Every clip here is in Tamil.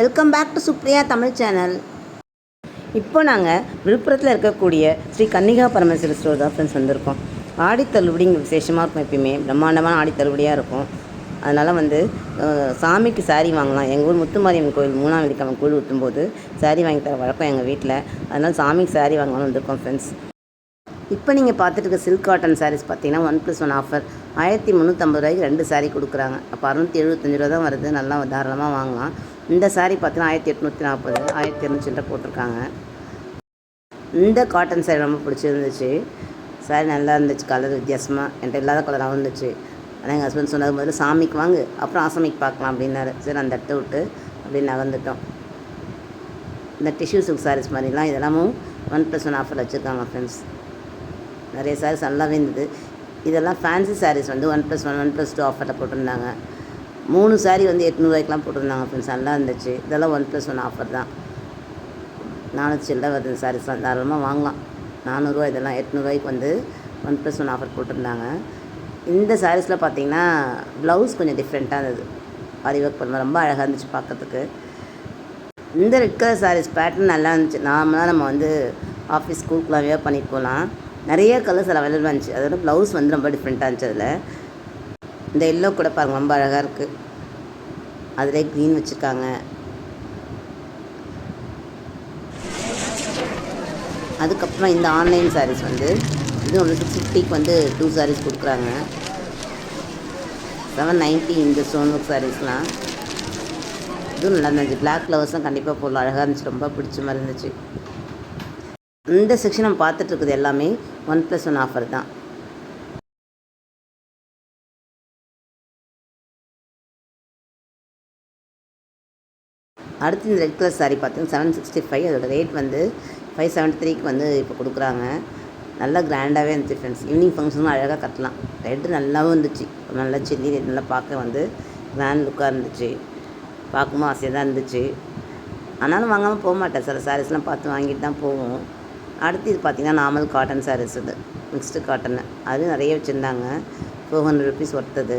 Welcome back to Supriya Tamil channel இப்போ நாங்கள் விழுப்புரத்தில் இருக்கக்கூடிய ஸ்ரீ கன்னிகா பரமேஸ்வரர் ஸ்டோர் தான் ஃப்ரெண்ட்ஸ் வந்திருக்கோம். ஆடித்தள்ளுபடிங்க விசேஷமாக இருக்கும் எப்பயுமே. பிரம்மாண்டமான ஆடித்தள்ளுபடியாக இருக்கும். அதனால் வந்து சாமிக்கு saree வாங்கலாம். எங்கள் ஊர் முத்துமாரியம்மன் கோயில் மூணாம் வெள்ளிக்கிழமை கூழ் ஊற்றும்போது saree வாங்கி தர வழக்கம் எங்கள் வீட்டில் அதனால் சாமிக்கு சாரீ வாங்கலாம்னு வந்திருக்கோம் ஃப்ரெண்ட்ஸ் இப்போ நீங்கள் பார்த்துட்டு இருக்க சில்க் காட்டன் சாரீஸ் பார்த்தீங்கன்னா ஒன் ப்ளஸ் ஒன் ஆஃபர் ஆயிரத்தி முந்நூற்றம்பது ரூபாய்க்கு ரெண்டு சாரீ கொடுக்குறாங்க. அப்போ அறுநூற்றி எழுபத்தஞ்சு ரூபா தான் வருது. நல்லா தாராளமாக வாங்கலாம். இந்த சாரீ பார்த்தீங்கன்னா ஆயிரத்தி எட்நூற்றி நாற்பது ஆயிரத்தி இரநூத்தி போட்டிருக்காங்க. இந்த காட்டன் சாரீ ரொம்ப பிடிச்சிருந்துச்சு. சாரீ நல்லா இருந்துச்சு கலர் வித்தியாசமாக என்கிட்ட இல்லாத கலராகவும் இருந்துச்சு. ஆனால் எங்கள் ஹஸ்பண்ட் சொன்னது முதல்ல சாமிக்கு வாங்கு அப்புறம் ஆசாமிக்கு பார்க்கலாம் அப்படின்னாரு. சரி அந்த இடத்த விட்டு அப்படி நகர்ந்துட்டோம். இந்த டிஷ்யூ சில்க் சாரீஸ் மாதிரிலாம் இதெல்லாமும் ஒன் ப்ளஸ் ஒன் ஆஃபர் வச்சுருக்காங்க ஃப்ரெண்ட்ஸ் நிறைய சாரீஸ் நல்லாவே இருந்தது. இதெல்லாம் ஃபேன்சி சாரீஸ் வந்து one plus one one plus two ஆஃபரில் போட்டிருந்தாங்க. மூணு சாரீ வந்து எட்நூறுவாய்க்கெலாம் போட்டிருந்தாங்க ஃப்ரெண்ட்ஸ் நல்லா இருந்துச்சு. இதெல்லாம் ஒன் ப்ளஸ் ஒன் ஆஃபர் தான். நானூற்றி சில்லற வருது சாரீஸ்லாம் தாராளமாக வாங்கலாம். நானூறுரூவா இதெல்லாம் எட்நூறுவாய்க்கு வந்து ஒன் ப்ளஸ் ஒன் ஆஃபர் போட்டிருந்தாங்க. இந்த சாரீஸில் பார்த்தீங்கன்னா ப்ளவுஸ் கொஞ்சம் டிஃப்ரெண்ட்டாக இருந்தது. ஆரி ஒர்க் பண்ண ரொம்ப அழகாக இருந்துச்சு பார்க்கறதுக்கு இந்த ரெட் கலர் சாரீஸ் பேட்டர்ன் நல்லா இருந்துச்சு. நார்மலாக நம்ம வந்து ஆஃபீஸ் ஸ்கூலுக்குலாம் வேர் பண்ணிட்டு போகலாம். நிறைய கலர்ஸ் அதில் அவைலபிளாக இருந்துச்சு. அதோட ப்ளவுஸ் வந்து ரொம்ப டிஃப்ரெண்ட்டாக இருந்துச்சு அதில். இந்த எல்லோ கூட பாருங்க ரொம்ப அழகாக இருக்குது அதிலே க்ரீன் வச்சுருக்காங்க. அதுக்கப்புறம் இந்த ஆன்லைன் சாரீஸ் வந்து இது வந்து ஃபிஃப்டிக்கு வந்து டூ சாரீஸ் கொடுக்குறாங்க. செவன் நைன்ட்டி இந்த ஸ்டோன் ஒர்க் சாரீஸ்லாம் இதுவும் நல்லா இருந்துச்சு. பிளாக் ஃப்ளவர்ஸ்லாம் கண்டிப்பாக போடலாம். அழகாக இருந்துச்சு. ரொம்ப பிடிச்ச மாதிரி இருந்துச்சு. இந்த செக்ஷன் நம்ம பார்த்துட்டு இருக்குது எல்லாமே. ஒன் ப்ளஸ் ஒன் ஆஃபர் தான். அடுத்து இந்த ரெட் கலர் சாரீ பார்த்தீங்கன்னா செவன் சிக்ஸ்டி ஃபைவ் அதோட ரேட் வந்து ஃபைவ் செவன்ட்டி த்ரீக்கு வந்து இப்போ கொடுக்குறாங்க. நல்லா கிராண்டாகவே இருந்துச்சு ஃப்ரெண்ட்ஸ் ஈவினிங் ஃபங்க்ஷனும் அழகாக கட்டலாம். ரெட்டு நல்லாவும் இருந்துச்சு. நல்லா சில்லி நல்லா பார்க்க வந்து கிராண்ட் லுக்காக இருந்துச்சு. பார்க்கும்போது ஆசையாக தான் இருந்துச்சு. ஆனாலும் வாங்காமல் போக மாட்டேன். சில சாரீஸ்லாம் பார்த்து வாங்கிட்டு தான் போவோம். அடுத்து இது பார்த்திங்கன்னா நார்மல் காட்டன் சாரீஸ் இது. மிக்ஸ்டு காட்டன் அது நிறைய வச்சுருந்தாங்க. ஃபோர் ஹண்ட்ரட் ருபீஸ் ஒர்த்தது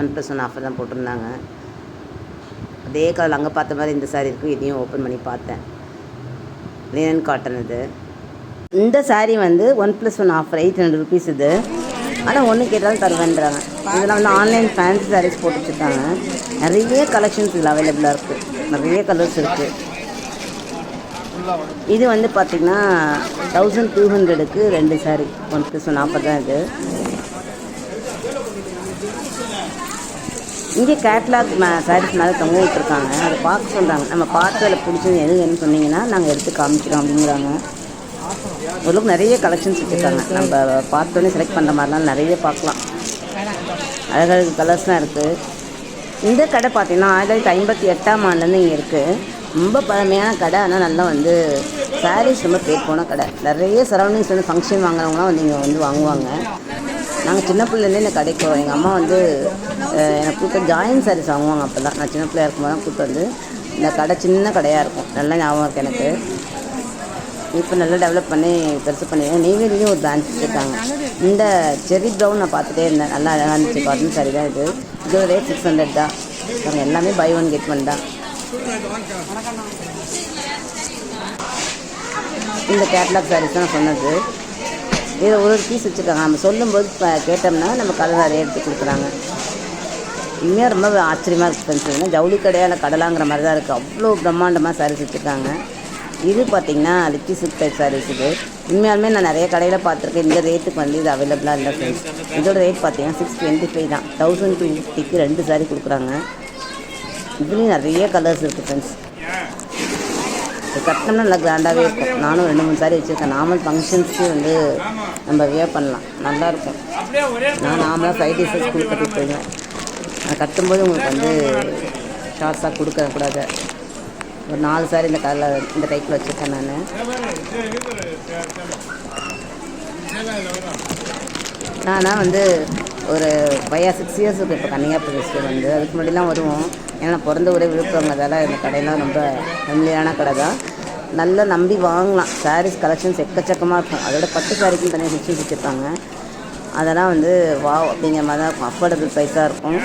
ஒன் ப்ளஸ் ஒன் ஆஃபர் தான் போட்டிருந்தாங்க. அதே கலர் அங்கே பார்த்த மாதிரி இந்த சாரீ இருக்கும் இதையும் ஓப்பன் பண்ணி பார்த்தேன். லினன் காட்டன் இது. இந்த சாரீ வந்து one plus one offer eight hundred rupees இது. ஆனால் ஒன்று கேட்டாலும் தருவேன்றாங்க. இதெல்லாம் வந்து ஆன்லைன் ஃபேன்சி சாரீஸ் போட்டு வச்சுருக்காங்க. நிறைய கலெக்ஷன்ஸ் இதில் அவைலபிளாக இருக்குது நிறைய கலர்ஸ் இருக்குது இது வந்து பார்த்திங்கன்னா தௌசண்ட் டூ ஹண்ட்ரடுக்கு ரெண்டு sari one plus one offer தான் இது. இங்கே கேட்லாக் சாரீஸ் மேலே தொங்க விட்டுருக்காங்க. அதை பார்க்க சொல்கிறாங்க நம்ம பார்த்து அதில் பிடிச்சது எது வேணும்னு சொன்னீங்கன்னா நாங்கள் எடுத்து காமிக்கிறோம் அப்படிங்கிறாங்க. ஓரளவுக்கு நிறைய கலெக்ஷன்ஸ் வச்சுருக்காங்க. நம்ம பார்த்தோன்னே செலக்ட் பண்ணுற மாதிரிலாம் நிறைய பார்க்கலாம். அழகழகு கலர்ஸ்லாம் இருக்குது இந்த கடை பார்த்தீங்கன்னா ஆயிரத்தி தொள்ளாயிரத்தி ஐம்பத்தி எட்டாம் ஆண்டுலேருந்து இங்கே இருக்குது ரொம்ப பழமையான கடை. ஆனால் நல்லா வந்து சாரீஸ் ரொம்ப பேர் போன கடை. நிறைய சரௌண்டிங்ஸ் வந்து ஃபங்க்ஷன் வாங்குறவங்களாம் வந்து இங்கே வந்து வாங்குவாங்க. நாங்கள் சின்ன பிள்ளைலேருந்தே இந்த கடைக்கு எங்கள் அம்மா வந்து எனக்கு கொடுத்த ஜாயின் சாரீஸ் வாங்குவாங்க அப்போ தான் நான் சின்ன பிள்ளையா இருக்கும்போது தான் கூப்பிட்டு வந்து இந்த கடை சின்ன கடையாக இருக்கும். நல்லா ஞாபகம் இருக்குது எனக்கு. இப்போ நல்லா டெவலப் பண்ணி பெருசு பண்ணி நெய்வேலியும் ஒரு பிரான்ச் வச்சுருக்காங்க. இந்த செரி ப்ரௌன் நான் பார்த்துட்டே இருந்தேன். நல்லா அழகாக இருந்துச்சு. காட்டன் சாரி தான் இது. இதோட ரேட் சிக்ஸ் ஹண்ட்ரட் தான். நாங்கள் எல்லாமே பை ஒன் கெட் ஒன் தான். இந்த கேட்லாக் சாரீஸ் தான் சொன்னது. இதில் ஒரு ஒரு பீஸ் வச்சுருக்காங்க. நம்ம சொல்லும்போது இப்போ கேட்டோம்னா நம்ம கலர் நிறைய எடுத்து கொடுக்குறாங்க. உண்மையாக ரொம்ப ஆச்சரியமாக இருக்குது ஃப்ரெண்ட்ஸ் ஏன்னா ஜவுளி கடையால் கடலாங்கிற மாதிரி தான் இருக்குது அவ்வளோ பிரம்மாண்டமாக சாரீஸ் வச்சுருக்காங்க. இது பார்த்தீங்கன்னா லிக்கி சில்க் டைப் சாரீஸ் இது. உண்மையாலுமே நான் நிறைய கடையில் பார்த்துருக்கேன். இந்த ரேட்டுக்கு வந்து இது அவைலபிளாக இல்லை ஃப்ரெண்ட்ஸ் இதோட ரேட் பார்த்தீங்கன்னா சிக்ஸ் டுவெண்ட்டி ஃபைவ் தான். தௌசண்ட் டூ ஃபிஃப்டிக்கு ரெண்டு சாரீ கொடுக்குறாங்க. இதுலேயும் நிறைய கலர்ஸ் இருக்குது ஃப்ரெண்ட்ஸ் இது கட்டினோம்னா நல்லா கிராண்டாகவே இருக்கும். நானும் ரெண்டு மூணு சாரி வச்சுருக்கேன். நார்மல் ஃபங்க்ஷன்ஸ்க்கு வந்து நம்ம வியர் பண்ணலாம். நல்லாயிருக்கும் நான் நார்மலாக ஃபைவ் டேஸஸ் கொடுத்துட்டு போயிடுவேன். கட்டும்போது உங்களுக்கு வந்து ஷார்ட்ஸாக கொடுக்க கூடாது. ஒரு நாலு சாரி இந்த கலரில் இந்த டைப்பில் வச்சுருக்கேன் நான். நானா வந்து ஒரு ஃபைவ் சிக்ஸ் இயர்ஸ் இப்போ கன்னியாகுமரி ஃபெஸ்டிவல் வந்து. அதுக்கு முன்னாடிலாம் வருவோம். ஏன்னா பிறந்த ஒரே விழுப்புரங்கிறதால இந்த கடையெல்லாம் ரொம்ப ஃபெமிலியான கடை தான். நல்லா நம்பி வாங்கலாம். சாரீஸ் கலெக்ஷன்ஸ் எக்கச்சக்கமாக இருக்கும். அதோட பட்டு சாரிக்கும் தனியாக சுற்றி வச்சுருப்பாங்க. அதெல்லாம் வந்து வாவ் அப்படிங்கிற மாதிரி தான் இருக்கும். அஃபோர்டபுள் ப்ரைஸாக இருக்கும்.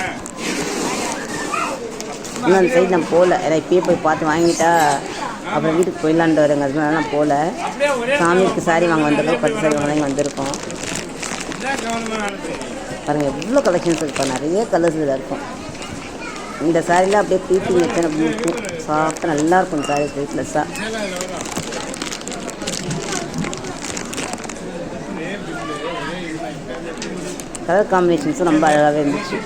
இன்னும் அந்த சைடு நான் போகல. ஏன்னா இப்பயே போய் பார்த்து வாங்கிட்டா அப்புறம் வீட்டுக்கு போயிடலான்ட்டு வருங்க அதனால நான் போகல. சாமிக்கு சாரி வாங்க வந்திருக்கோம் பட்டு சாரி வாங்க வந்திருக்கோம். பாருங்கள் எவ்வளோ கலெக்ஷன்ஸ் இருக்கும் நிறைய கலர்ஸ் இதில் இருக்கும். இந்த சாரிலாம் அப்படியே ப்ளீட்டிங் வச்சு அப்படி இருக்கும். சாஃப்டாக நல்லாயிருக்கும் சாரி வெயிட்லெஸ்ஸாக கலர் காம்பினேஷன்ஸும் ரொம்ப அழகாகவே இருந்துச்சு.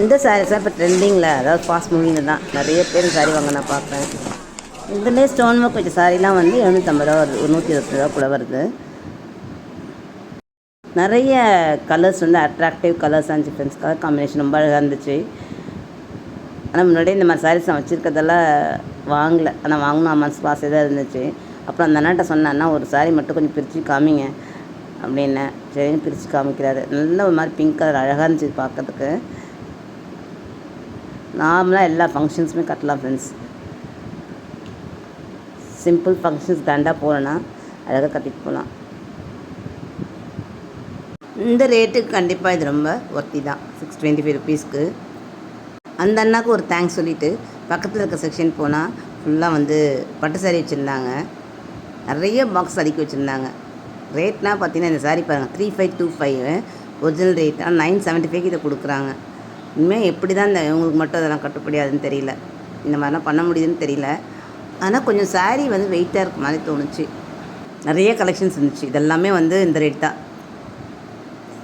இந்த சாரீஸ் இப்போ ட்ரெண்டிங்கில் அதாவது ஃபாஸ்ட் மூவிங்கில் தான். நிறைய பேர் சாரி வாங்க நான் பார்ப்பேன். இதுலேயே ஸ்டோன் ஒர்க் வச்ச சாரிலாம் வந்து எழுநூற்றம்பது ரூபா வருது ஒரு நூற்றி இருபத்தி ரூபா கூட வருது. நிறைய கலர்ஸ் வந்து attractive colours and friends colour combination ரொம்ப அழகாக இருந்துச்சு. ஆனால் முன்னாடியே இந்த மாதிரி சாரீஸ் நான் வச்சுருக்கதெல்லாம் வாங்கலை. ஆனால் வாங்கணும் மனசு பாசையாக தான் இருந்துச்சு. அப்புறம் அந்த அண்ணாட்ட சொன்னேன்னா ஒரு சாரி மட்டும் கொஞ்சம் பிரித்து காமிங்க. அப்படின்னேன் சரின்னு பிரித்து காமிக்கிறாரு. நல்ல ஒரு மாதிரி பிங்க் கலர் அழகாக இருந்துச்சு பார்க்கறதுக்கு. நார்மலாக எல்லா ஃபங்க்ஷன்ஸுமே கட்டலாம் ஃப்ரெண்ட்ஸ் சிம்பிள் ஃபங்க்ஷன்ஸ் கிராண்டாக போகலன்னா அழகாக கட்டிட்டு போகலாம். இந்த ரேட்டுக்கு கண்டிப்பாக இது ரொம்ப ஒர்த்தி தான். சிக்ஸ் டுவெண்ட்டி ஃபைவ் ருபீஸ்க்கு அந்த அண்ணாக்கு ஒரு தேங்க்ஸ் சொல்லிவிட்டு பக்கத்தில் இருக்க செக்ஷன் போனால் ஃபுல்லாக வந்து பட்டு சாரி வச்சுருந்தாங்க. நிறைய பாக்ஸ் அடுக்கி வச்சுருந்தாங்க. ரேட்னா பார்த்தீங்கன்னா இந்த சாரி பாருங்கள் three five two five original rate ஆனால் நைன் செவன்ட்டி ஃபைவ் இதை கொடுக்குறாங்க. இனிமேல் எப்படி தான் இந்த இவங்களுக்கு மட்டும் அதெல்லாம் கட்டுப்படியாதுன்னு தெரியல. இந்த மாதிரிலாம் பண்ண முடியுதுன்னு தெரியல. ஆனால் கொஞ்சம் சாரி வந்து வெயிட்டாக இருக்க மாதிரி தோணுச்சு. நிறைய கலெக்ஷன்ஸ் இருந்துச்சு. இதெல்லாமே வந்து இந்த ரேட் தான்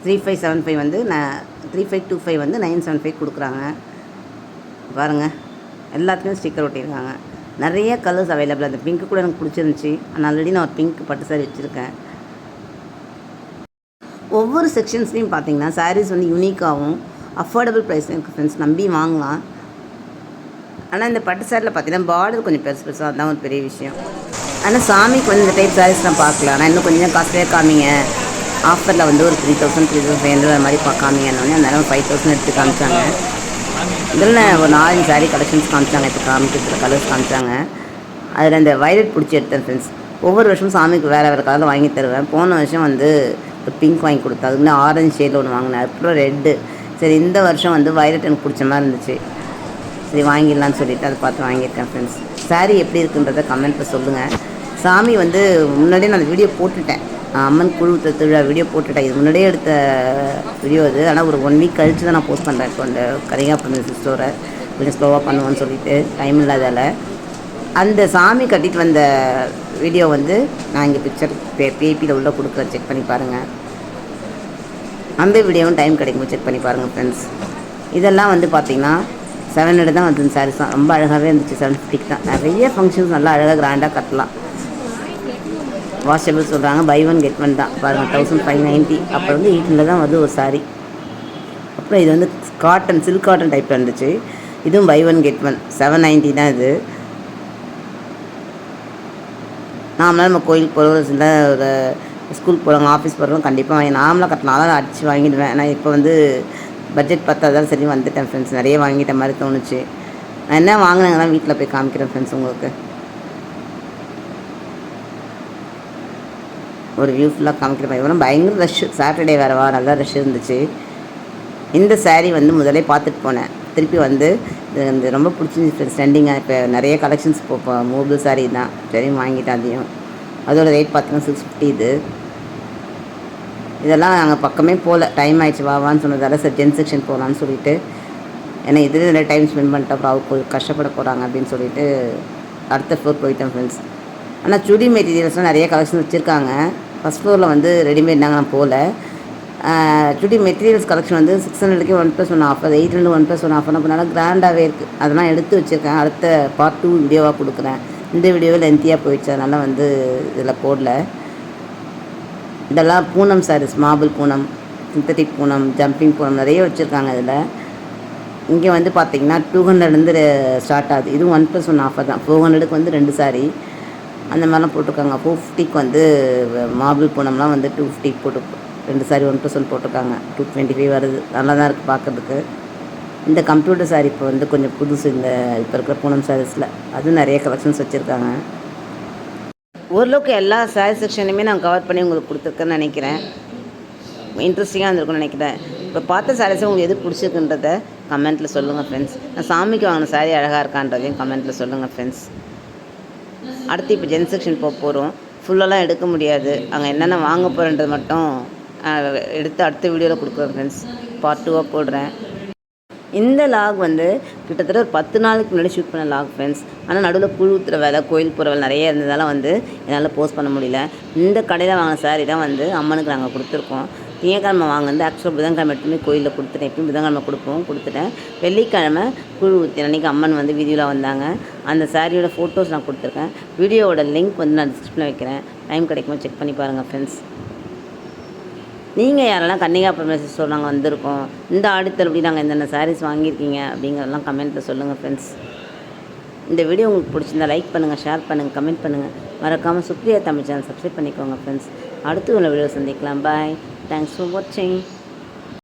த்ரீ ஃபைவ் செவன் ஃபைவ் வந்து நான் த்ரீ ஃபைவ் டூ ஃபைவ் வந்து நைன் செவன் ஃபைவ் கொடுக்குறாங்க. பாருங்கள் எல்லாத்துலேயும் ஸ்டிக்கர் ஒட்டியிருக்காங்க. நிறைய கலர்ஸ் அவைலபிள் அந்த பிங்க்கு கூட எனக்கு பிடிச்சிருந்துச்சி. ஆனால் ஆல்ரெடி நான் ஒரு பிங்க் பட்டு சாரி வச்சுருக்கேன். ஒவ்வொரு செக்ஷன்ஸ்லையும் பார்த்தீங்கன்னா சாரீஸ் வந்து யூனிக்காகவும் அஃபோர்டபுள் ப்ரைஸ் இருக்குது ஃப்ரெண்ட்ஸ் நம்பி வாங்கலாம். ஆனால் இந்த பட்டு சாரியில் பார்த்தீங்கன்னா பார்டர் கொஞ்சம் பெருசு பெருசாக அதுதான் ஒரு பெரிய விஷயம். ஆனால் சாமிக்கு வந்து இந்த டைப் சாரீஸ் நான் பார்க்கல. ஆனால் இன்னும் கொஞ்சம் காஸ்ட்லியாக காமிங்க. ஆஃபரில் வந்து ஒரு three thousand three thousand five hundred மாதிரி பா- காமிங்கன்னொடனே அந்த நேரம் ஃபைவ் தௌசண்ட் எடுத்து காமிச்சாங்க. இதில் ஒரு நாலஞ்சு சாரீ கலெக்ஷன்ஸ் காமிச்சாங்க. இப்போ காமிக்கிறதுல கலர்ஸ் காமிச்சாங்க. அதில் இந்த வைலட் பிடிச்சி எடுத்தேன் ஃப்ரெண்ட்ஸ் ஒவ்வொரு வருஷமும் சாமிக்கு வேறு வேறு கலரில் வாங்கி தருவேன். போன வருஷம் வந்து ஒரு பிங்க் வாங்கி கொடுத்தா. அதுக்கு முன்னே ஆரஞ்சு ஷேடில் ஒன்று வாங்கினேன். அப்புறம் ரெட்டு சரி இந்த வருஷம் வந்து வயலட் எனக்கு பிடிச்ச மாதிரி இருந்துச்சு. சரி வாங்கிடலான்னு சொல்லிட்டு அதை பார்த்து வாங்கியிருக்கேன் ஃப்ரெண்ட்ஸ் saree எப்படி இருக்குன்றத கமெண்ட்டில் சொல்லுங்கள் சாமி வந்து முன்னாடியே நான் வீடியோ போட்டுட்டேன். அம்மன் குழு திருவிழா வீடியோ போட்டுட்டேன். இது முன்னாடியே எடுத்த வீடியோ அது. ஆனால் ஒரு ஒன் வீக் கழித்து தான் நான் போஸ்ட் பண்ணுறேன் இப்போ அந்த கரிகாப்பன் சிஸ்டோரை கொஞ்சம் ஸ்லோவாக பண்ணுவோன்னு சொல்லிட்டு. டைம் இல்லாதால அந்த சாமி கட்டிட்டு வந்த வீடியோ வந்து நான் இங்கே பிக்சர் பே பேபியில் உள்ளே கொடுக்குறேன் செக் பண்ணி பாருங்கள் அந்த வீடியோவும் டைம் கிடைக்கும் செக் பண்ணி பாருங்கள் ஃப்ரெண்ட்ஸ் இதெல்லாம் வந்து பார்த்தீங்கன்னா செவன் ஹண்ட்ரட் தான் வந்து சாரீஸ் தான். ரொம்ப அழகாகவே இருந்துச்சு செவன் ஃபிஃப்டிக்கு தான். நிறைய ஃபங்க்ஷன்ஸ் நல்லா அழகாக கிராண்டாக கட்டலாம். வாஷபிள் சொல்கிறாங்க பை ஒன் கெட் ஒன் தான். பாருங்கள் தௌசண்ட் ஃபைவ் நைன்ட்டி அப்புறம் வந்து ஈட்டில் தான் வந்து ஒரு சாரி அப்புறம் இது வந்து காட்டன் சில்க் காட்டன் டைப்பில் இருந்துச்சு. இதுவும் buy one get one seven ninety தான் இது. நாமளாக நம்ம கோயிலுக்கு போகிறோம் சில ஒரு ஸ்கூலுக்கு போகிறவங்க ஆஃபீஸ் போகிறவங்க கண்டிப்பாக வாங்கி நாமளாக கட்டலாம் அதான் அடித்து வாங்கிடுவேன். ஆனால் இப்போ வந்து பட்ஜெட் பார்த்தாதான் சரி வந்துட்டேன் ஃப்ரெண்ட்ஸ் நிறைய வாங்கிட்ட மாதிரி தோணுச்சு. நான் என்ன வாங்கினாங்க வீட்டில் போய் காமிக்கிறேன் ஃப்ரெண்ட்ஸ் உங்களுக்கு. ஒரு வியூ ஃபுல்லாக காமிக்கிறேன். இவரும் பயங்கர ரஷ் சாட்டர்டே வேறவா நல்லா ரஷ் இருந்துச்சு. இந்த சாரீ வந்து முதலே பார்த்துட்டு போனேன். திருப்பி வந்து இது ரொம்ப பிடிச்சிருந்துச்சு ஸ்டெண்டிங்காக இப்போ நிறைய கலெக்ஷன்ஸ் இப்போ மூபிள் சாரீ தான். சரி வாங்கிட்டேன் அதையும். அதோட ரேட் பார்த்தீங்கன்னா சிக்ஸ் ஃபிஃப்டி இது. இதெல்லாம் நாங்கள் பக்கமே போகல டைம் ஆயிடுச்சு வாவான்னு சொன்னதால சார் ஜென் செக்ஷன் போகலான்னு சொல்லிட்டு. ஏன்னா இதில் நிறைய டைம் ஸ்பெண்ட் பண்ணிட்டோம். அப்புறம் அவங்க கொஞ்சம் கஷ்டப்பட போகிறாங்க அப்படின்னு சொல்லிட்டு அடுத்த ஃப்ளோர் போயிட்டேன் ஃப்ரெண்ட்ஸ் ஆனால் சுடி மெட்டீரியல்ஸ்லாம் நிறைய கலெக்ஷன் வச்சுருக்காங்க. ஃபஸ்ட் ஃப்ளோரில் வந்து ரெடிமேட் நாங்கள் நான் போகல சுடி மெட்டீரியல்ஸ் கலெக்ஷன் வந்து six ஹண்ட்ரடுக்கே one plus one offer eight hundred one plus one offer அப்படினால கிராண்டாகவே இருக்குது அதெல்லாம் எடுத்து வச்சுருக்கேன். அடுத்த பார்ட் டூ வீடியோவாக கொடுக்குறேன். இந்த வீடியோவில் லென்த்தியாக போயிடுச்சு. அதனால் வந்து இதில் போடல. இதெல்லாம் Poonam saris marble Poonam synthetic Poonam jumping Poonam நிறைய வச்சுருக்காங்க இதில். இங்கே வந்து பார்த்திங்கன்னா டூ ஹண்ட்ரட்லேருந்து ஸ்டார்ட் ஆகுது. இது ஒன் ப்ளஸ் ஒன் ஆஃபர் தான். ஃபோர் ஹண்ட்ரடுக்கு வந்து ரெண்டு சாரி அந்த மாதிரிலாம் போட்டிருக்காங்க. ஃபோர் ஃபிஃப்டிக்கு வந்து மார்பிள் பூனம்லாம் வந்து டூ ஃபிஃப்டிக்கு போட்டு ரெண்டு சாரி ஒன் ப்ளஸ் ஒன் போட்டிருக்காங்க. டூ டுவெண்ட்டி ஃபைவ் வருது. நல்லா தான் இருக்குது பார்க்குறதுக்கு. இந்த கம்ப்யூட்டர் சாரி இப்போ வந்து கொஞ்சம் புதுசு. இந்த இப்போ இருக்கிற பூனம் சாரீஸில் அதுவும் நிறைய கலெக்ஷன்ஸ் வச்சுருக்காங்க. ஓரளவுக்கு எல்லா சாரீ செக்ஷனையுமே நான் கவர் பண்ணி உங்களுக்கு கொடுத்துருக்கேன்னு நினைக்கிறேன். இன்ட்ரெஸ்டிங்காக இருந்திருக்கும்னு நினைக்கிறேன். இப்போ பார்த்த சாரீஸை உங்களுக்கு எது பிடிச்சிருக்குன்றத கமெண்ட்டில் சொல்லுங்கள் ஃப்ரெண்ட்ஸ் நான் சாமிக்கு வாங்கின சாரீ அழகாக இருக்கான்றதையும் கமெண்ட்டில் சொல்லுங்கள் ஃப்ரெண்ட்ஸ் அடுத்து இப்போ ஜென் செக்ஷன் போக போகிறோம் ஃபுல்லெல்லாம் எடுக்க முடியாது. அங்கே என்னென்ன வாங்க போகிறேன்றது மட்டும் எடுத்து அடுத்த வீடியோவில் கொடுக்குறேன் ஃப்ரெண்ட்ஸ் பார்ட் டூவாக போடுறேன். இந்த லாக் வந்து கிட்டத்தட்ட ஒரு பத்து நாளுக்கு முன்னாடி ஷூட் பண்ண லாக் ஃப்ரெண்ட்ஸ் ஆனால் நடுவில் புழு ஊத்துற வேலை கோயில் போகிற வேலை நிறைய இருந்ததால வந்து என்னால் போஸ்ட் பண்ண முடியல. இந்த கடையில் வாங்கின சாரி தான் வந்து அம்மனுக்கு நாங்கள் கொடுத்துருக்கோம். திங்கக்கிழமை வாங்கினது ஆக்சுவலாக புதன்கிழமை எடுத்துமே கோயிலில் கொடுத்துட்டேன். எப்பயும் புதன்கிழமை கொடுப்போம் கொடுத்துட்டேன். வெள்ளிக்கிழமை புழு ஊற்றி அன்றைக்கி அம்மன் வந்து வீடியோவில் வந்தாங்க. அந்த சாரியோட ஃபோட்டோஸ் நான் கொடுத்துருக்கேன். வீடியோவோட லிங்க் வந்து நான் டிஸ்கிரிப்ஷனில் வைக்கிறேன். டைம் கிடைக்குமா செக் பண்ணி பாருங்கள் ஃப்ரெண்ட்ஸ் நீங்கள் யாரெல்லாம் கன்னிகா பரமேஸ்வரர் சொல்கிறாங்க வந்திருக்கோம் இந்த ஆடித்தள்ளுபடி நாங்கள் என்னென்ன சாரீஸ் வாங்கியிருக்கீங்க அப்படிங்கிறதெல்லாம் கமெண்ட்டில் சொல்லுங்கள் ஃப்ரெண்ட்ஸ் இந்த வீடியோ உங்களுக்கு பிடிச்சிருந்தா லைக் பண்ணுங்கள் ஷேர் பண்ணுங்கள் கமெண்ட் பண்ணுங்கள் மறக்காமல் சுப்ரியா தமிழ் சேனல் சப்ஸ்கிரைப் பண்ணிக்கோங்க ஃப்ரெண்ட்ஸ் அடுத்து உள்ள வீடியோ சந்திக்கலாம். பாய் தேங்க்ஸ் ஃபார் வாட்சிங்